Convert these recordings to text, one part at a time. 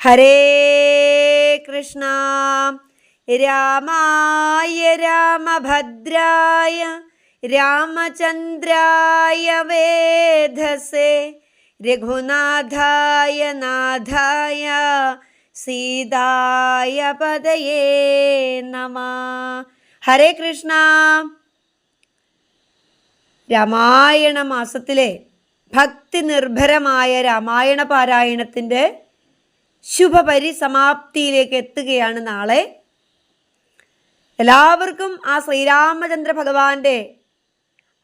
ഹരേ കൃഷ്ണ. രാമായ രാമഭദ്രായ രാമചന്ദ്രായ വേധസേ. രഘുനാഥായ നാഥായ സീതായ പദയേ നമ. ഹരേ കൃഷ്ണ. രാമായണ മാസത്തിലെ ഭക്തി നിർഭരമായ രാമായണ പാരായണത്തിന്റെ ശുഭപരിസമാപ്തിയിലേക്ക് എത്തുകയാണ് നാളെ. എല്ലാവർക്കും ആ ശ്രീരാമചന്ദ്ര ഭഗവാന്റെ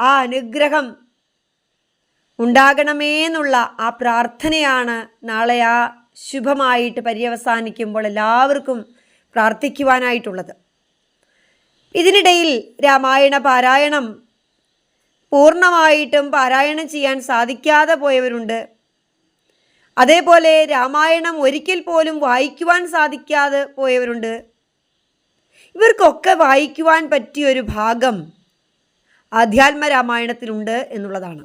ആ അനുഗ്രഹം ഉണ്ടാകണമേ എന്നുള്ള ആ പ്രാർത്ഥനയാണ് നാളെ ആ ശുഭമായിട്ട് പര്യവസാനിക്കുമ്പോൾ എല്ലാവർക്കും പ്രാർത്ഥിക്കുവാനായിട്ടുള്ളത്. ഇതിനിടയിൽ രാമായണ പാരായണം പൂർണമായിട്ടും പാരായണം ചെയ്യാൻ സാധിക്കാതെ പോയവരുണ്ട് അതേപോലെ രാമായണം ഒരിക്കൽ പോലും വായിക്കുവാൻ സാധിക്കാതെ പോയവരുണ്ട്. ഇവർക്കൊക്കെ വായിക്കുവാൻ പറ്റിയൊരു ഭാഗം ആധ്യാത്മ രാമായണത്തിലുണ്ട് എന്നുള്ളതാണ്.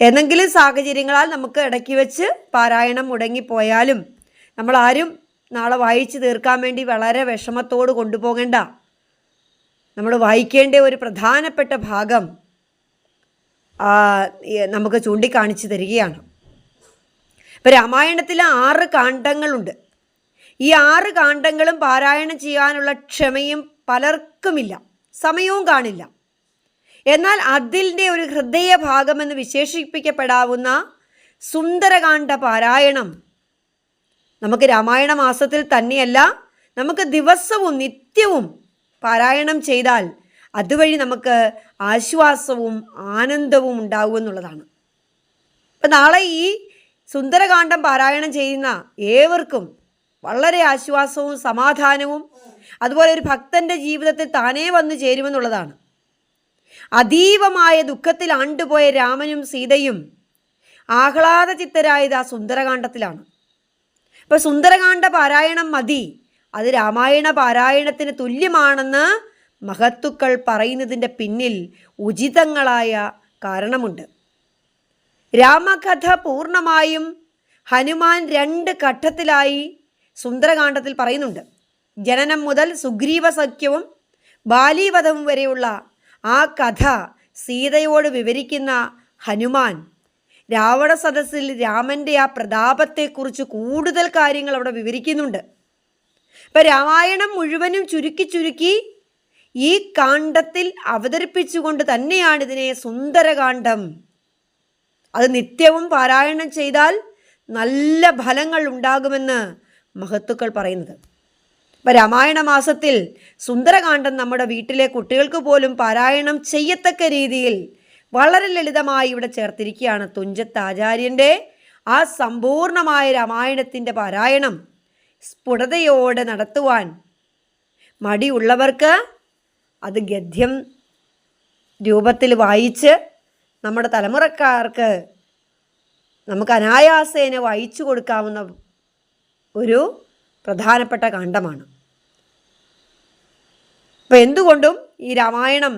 ഏതെങ്കിലും സാഹചര്യങ്ങളാൽ നമുക്ക് ഇടയ്ക്ക് വെച്ച് പാരായണം മുടങ്ങിപ്പോയാലും നമ്മൾ ആരും നാളെ വായിച്ചു തീർക്കാൻ വേണ്ടി വളരെ വിഷമത്തോട് കൊണ്ടുപോകേണ്ട. നമ്മൾ വായിക്കേണ്ട ഒരു പ്രധാനപ്പെട്ട ഭാഗം നമുക്ക് ചൂണ്ടിക്കാണിച്ചു തരികയാണ്. ഇപ്പം രാമായണത്തിൽ ആറ് കാണ്ഡങ്ങളുണ്ട്. ഈ ആറ് കാണ്ഡങ്ങളും പാരായണം ചെയ്യാനുള്ള ക്ഷമയും പലർക്കുമില്ല. സമയവും കാണില്ല. എന്നാൽ അതിന്റെ ഒരു ഹൃദയ ഭാഗമെന്ന് വിശേഷിപ്പിക്കപ്പെടാവുന്ന സുന്ദരകാന്ഡ പാരായണം നമുക്ക് രാമായണ മാസത്തിൽ തന്നെയല്ല നമുക്ക് ദിവസവും നിത്യവും പാരായണം ചെയ്താൽ അതുവഴി നമുക്ക് ആശ്വാസവും ആനന്ദവും ഉണ്ടാവും എന്നുള്ളതാണ്. അപ്പം നാളെ ഈ സുന്ദരകാന്ഡം പാരായണം ചെയ്യുന്ന ഏവർക്കും വളരെ ആശ്വാസവും സമാധാനവും അതുപോലെ ഒരു ഭക്തന്റെ ജീവിതത്തിൽ താനേ വന്നു ചേരുമെന്നുള്ളതാണ്. അതീവമായ ദുഃഖത്തിൽ ആണ്ടുപോയ രാമനും സീതയും ആഹ്ലാദ ചിത്തരായത് ആ സുന്ദരകാന്ഡത്തിലാണ്. ഇപ്പം സുന്ദരകാന്ഡ പാരായണം മതി. അത് രാമായണ പാരായണത്തിന് തുല്യമാണെന്ന് മഹത്തുക്കൾ പറയുന്നതിന്റെ പിന്നിൽ ഉചിതങ്ങളായ കാരണമുണ്ട്. രാമകഥ പൂർണമായും ഹനുമാൻ രണ്ട് ഘട്ടത്തിലായി സുന്ദരകാന്ഡത്തിൽ പറയുന്നുണ്ട്. ജനനം മുതൽ സുഗ്രീവ സഖ്യവും ബാലീവധവും വരെയുള്ള ആ കഥ സീതയോട് വിവരിക്കുന്ന ഹനുമാൻ രാവണ സദസ്സിൽ രാമന്റെ ആ പ്രതാപത്തെക്കുറിച്ച് കൂടുതൽ കാര്യങ്ങൾ അവിടെ വിവരിക്കുന്നുണ്ട്. ഇപ്പം രാമായണം മുഴുവനും ചുരുക്കി ചുരുക്കി ഈ കാണ്ഡത്തിൽ അവതരിപ്പിച്ചുകൊണ്ട് തന്നെയാണ് ഇതിനെ സുന്ദരകാന്ഡം. അത് നിത്യവും പാരായണം ചെയ്താൽ നല്ല ഫലങ്ങൾ ഉണ്ടാകുമെന്ന് മഹത്തുക്കൾ പറയുന്നത്. ഇപ്പം രാമായണ മാസത്തിൽ സുന്ദരകാന്ഡം നമ്മുടെ വീട്ടിലെ കുട്ടികൾക്ക് പോലും പാരായണം ചെയ്യത്തക്ക രീതിയിൽ വളരെ ലളിതമായി ഇവിടെ ചേർത്തിരിക്കുകയാണ് തുഞ്ചത്ത് ആചാര്യന്റെ ആ സമ്പൂർണമായ രാമായണത്തിന്റെ പാരായണം സ്ഫുടതയോടെ നടത്തുവാൻ മടിയുള്ളവർക്ക് അത് ഗദ്യം രൂപത്തിൽ വായിച്ച് നമ്മുടെ തലമുറക്കാർക്ക് നമുക്ക് അനായാസേന വായിച്ചു കൊടുക്കാവുന്ന ഒരു പ്രധാനപ്പെട്ട കാണ്ഡമാണ്. അപ്പം എന്തുകൊണ്ടും ഈ രാമായണം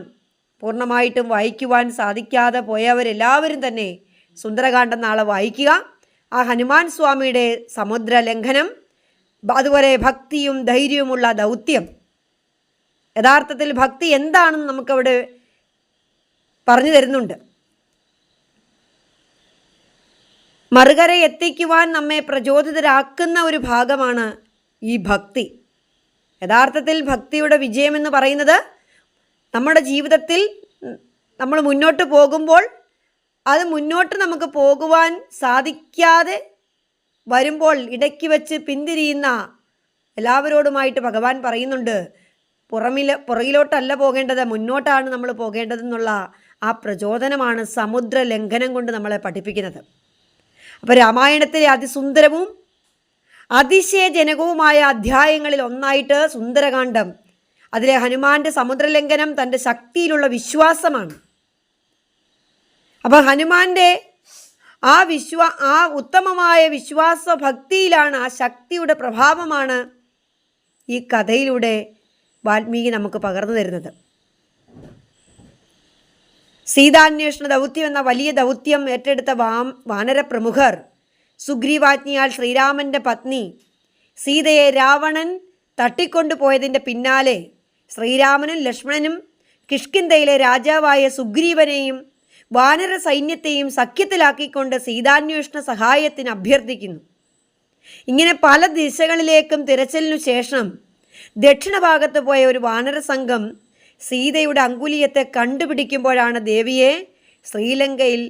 പൂർണമായിട്ടും വായിക്കുവാൻ സാധിക്കാതെ പോയവരെല്ലാവരും തന്നെ സുന്ദരകാന്ഡം നാളെ വായിക്കുക. ആ ഹനുമാൻ സ്വാമിയുടെ സമുദ്ര ലംഘനം അതുപോലെ ഭക്തിയും ധൈര്യവുമുള്ള ദൗത്യം യഥാർത്ഥത്തിൽ ഭക്തി എന്താണെന്ന് നമുക്കവിടെ പറഞ്ഞു തരുന്നുണ്ട്. മറുകര എത്തിക്കുവാൻ നമ്മെ പ്രചോദിതരാക്കുന്ന ഒരു ഭാഗമാണ് ഈ ഭക്തി. യഥാർത്ഥത്തിൽ ഭക്തിയുടെ വിജയമെന്ന് പറയുന്നത് നമ്മുടെ ജീവിതത്തിൽ നമ്മൾ മുന്നോട്ട് പോകുമ്പോൾ അത് മുന്നോട്ട് നമുക്ക് പോകുവാൻ സാധിക്കാതെ വരുമ്പോൾ ഇടയ്ക്ക് വെച്ച് പിന്തിരിയുന്ന എല്ലാവരോടുമായിട്ട് ഭഗവാൻ പറയുന്നുണ്ട് പുറമിൽ പുറകിലോട്ടല്ല പോകേണ്ടത് മുന്നോട്ടാണ് നമ്മൾ പോകേണ്ടതെന്നുള്ള ആ പ്രചോദനമാണ് സമുദ്ര ലംഘനം കൊണ്ട് നമ്മളെ പഠിപ്പിക്കുന്നത്. അപ്പോൾ രാമായണത്തിലെ അതിസുന്ദരവും അതിശയജനകവുമായ അധ്യായങ്ങളിൽ ഒന്നായിട്ട് സുന്ദരകാന്ഡം. അതിലെ ഹനുമാന്റെ സമുദ്രലംഘനം തന്റെ ശക്തിയിലുള്ള വിശ്വാസമാണ്. അപ്പോൾ ഹനുമാന്റെ ആ വിശ്വാ ആ ഉത്തമമായ വിശ്വാസ ഭക്തിയിലാണ് ആ ശക്തിയുടെ പ്രഭാവമാണ് ഈ കഥയിലൂടെ വാൽമീകി നമുക്ക് പകർന്നു തരുന്നത്. സീതാന്വേഷണ ദൗത്യം എന്ന വലിയ ദൗത്യം ഏറ്റെടുത്ത വാം വാനര പ്രമുഖർ സുഗ്രീവാജ്ഞയാൽ ശ്രീരാമന്റെ പത്നി സീതയെ രാവണൻ തട്ടിക്കൊണ്ടുപോയതിന്റെ പിന്നാലെ ശ്രീരാമനും ലക്ഷ്മണനും കിഷ്കിന്തയിലെ രാജാവായ സുഗ്രീവനെയും വാനര സൈന്യത്തെയും സഖ്യത്തിലാക്കിക്കൊണ്ട് സീതാന്വേഷണ സഹായത്തിന് അഭ്യർത്ഥിക്കുന്നു. ഇങ്ങനെ പല ദിശകളിലേക്കും തിരച്ചിലിനു ശേഷം ദക്ഷിണഭാഗത്ത് പോയ ഒരു വാനര സംഘം സീതയുടെ അങ്കുലിയത്തെ കണ്ടുപിടിക്കുമ്പോഴാണ് ദേവിയെ ശ്രീലങ്കയിൽ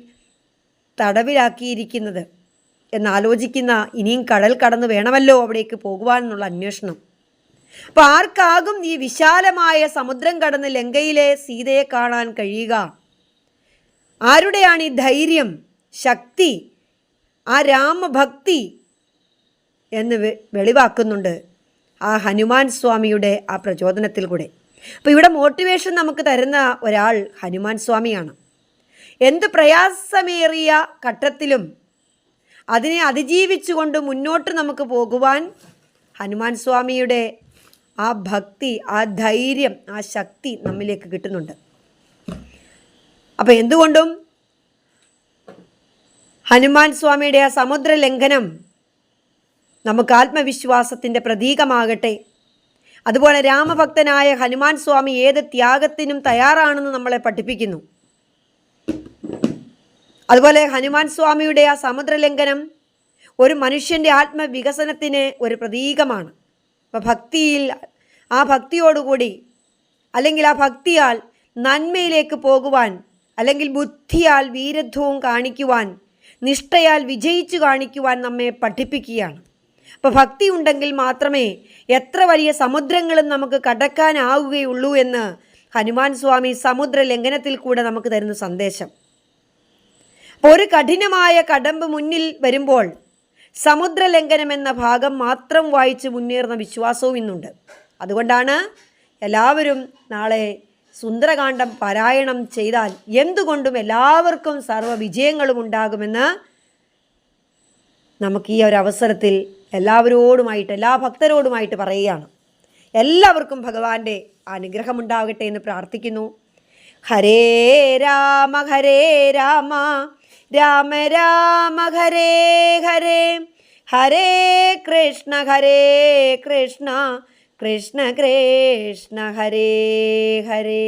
തടവിലാക്കിയിരിക്കുന്നത്. എന്നാലോചിക്കുന്ന ഇനിയും കടൽ കടന്ന് വേണമല്ലോ അവിടേക്ക് പോകുവാനെന്നുള്ള അന്വേഷണം. അപ്പോൾ ആർക്കാകും ഈ വിശാലമായ സമുദ്രം കടന്ന് ലങ്കയിലെ സീതയെ കാണാൻ കഴിയുക? ആരുടെയാണ് ഈ ധൈര്യം ശക്തി ആ രാമഭക്തി എന്ന് വെളിവാക്കുന്നുണ്ട്. ആ ഹനുമാൻ സ്വാമിയുടെ ആ പ്രചോദനത്തിൽ കൂടെ. അപ്പോൾ ഇവിടെ മോട്ടിവേഷൻ നമുക്ക് തരുന്ന ഒരാൾ ഹനുമാൻ സ്വാമിയാണ്. എന്ത് പ്രയാസമേറിയ ഘട്ടത്തിലും അതിനെ അതിജീവിച്ചുകൊണ്ട് മുന്നോട്ട് നമുക്ക് പോകുവാൻ ഹനുമാൻ സ്വാമിയുടെ ആ ഭക്തി ആ ധൈര്യം ആ ശക്തി നമ്മിലേക്ക് കിട്ടുന്നുണ്ട്. അപ്പോൾ എന്തുകൊണ്ടും ഹനുമാൻ സ്വാമിയുടെ ആ സമുദ്ര ലംഘനം നമുക്ക് ആത്മവിശ്വാസത്തിന്റെ പ്രതീകമാകട്ടെ. അതുപോലെ രാമഭക്തനായ ഹനുമാൻ സ്വാമി ഏത് ത്യാഗത്തിനും തയ്യാറാണെന്ന് നമ്മളെ പഠിപ്പിക്കുന്നു. അതുപോലെ ഹനുമാൻ സ്വാമിയുടെ ആ സമുദ്രലംഘനം ഒരു മനുഷ്യന്റെ ആത്മവികസനത്തിന് ഒരു പ്രതീകമാണ്. അപ്പോൾ ഭക്തിയിൽ ആ ഭക്തിയോടുകൂടി അല്ലെങ്കിൽ ആ ഭക്തിയാൽ നന്മയിലേക്ക് പോകുവാൻ അല്ലെങ്കിൽ ബുദ്ധിയാൽ വീരത്വവും കാണിക്കുവാൻ നിഷ്ഠയാൽ വിജയിച്ചു കാണിക്കുവാൻ നമ്മെ പഠിപ്പിക്കുകയാണ്. അപ്പോൾ ഭക്തി ഉണ്ടെങ്കിൽ മാത്രമേ എത്ര വലിയ സമുദ്രങ്ങളും നമുക്ക് കടക്കാനാവുകയുള്ളൂ എന്ന് ഹനുമാൻ സ്വാമി സമുദ്ര ലംഘനത്തിൽ കൂടെ നമുക്ക് തരുന്ന സന്ദേശം. അപ്പോൾ ഒരു കഠിനമായ കടമ്പ് മുന്നിൽ വരുമ്പോൾ സമുദ്ര ലംഘനം എന്ന ഭാഗം മാത്രം വായിച്ച് മുന്നേറുന്ന വിശ്വാസവും ഇന്നുണ്ട്. അതുകൊണ്ടാണ് എല്ലാവരും നാളെ സുന്ദരകാന്ഡം പാരായണം ചെയ്താൽ എന്തുകൊണ്ടും എല്ലാവർക്കും സർവ വിജയങ്ങളും ഉണ്ടാകുമെന്ന് നമുക്ക് ഈ ഒരു അവസരത്തിൽ എല്ലാവരോടുമായിട്ട് എല്ലാ ഭക്തരോടുമായിട്ട് പറയുകയാണ്. എല്ലാവർക്കും ഭഗവാന്റെ അനുഗ്രഹമുണ്ടാകട്ടെ എന്ന് പ്രാർത്ഥിക്കുന്നു. ഹരേ രാമ ഹരേ രാമ രാമ രാമ ഹരേ ഹരേ ഹരേ കൃഷ്ണ ഹരേ കൃഷ്ണ കൃഷ്ണ കൃഷ്ണ ഹരേ ഹരേ.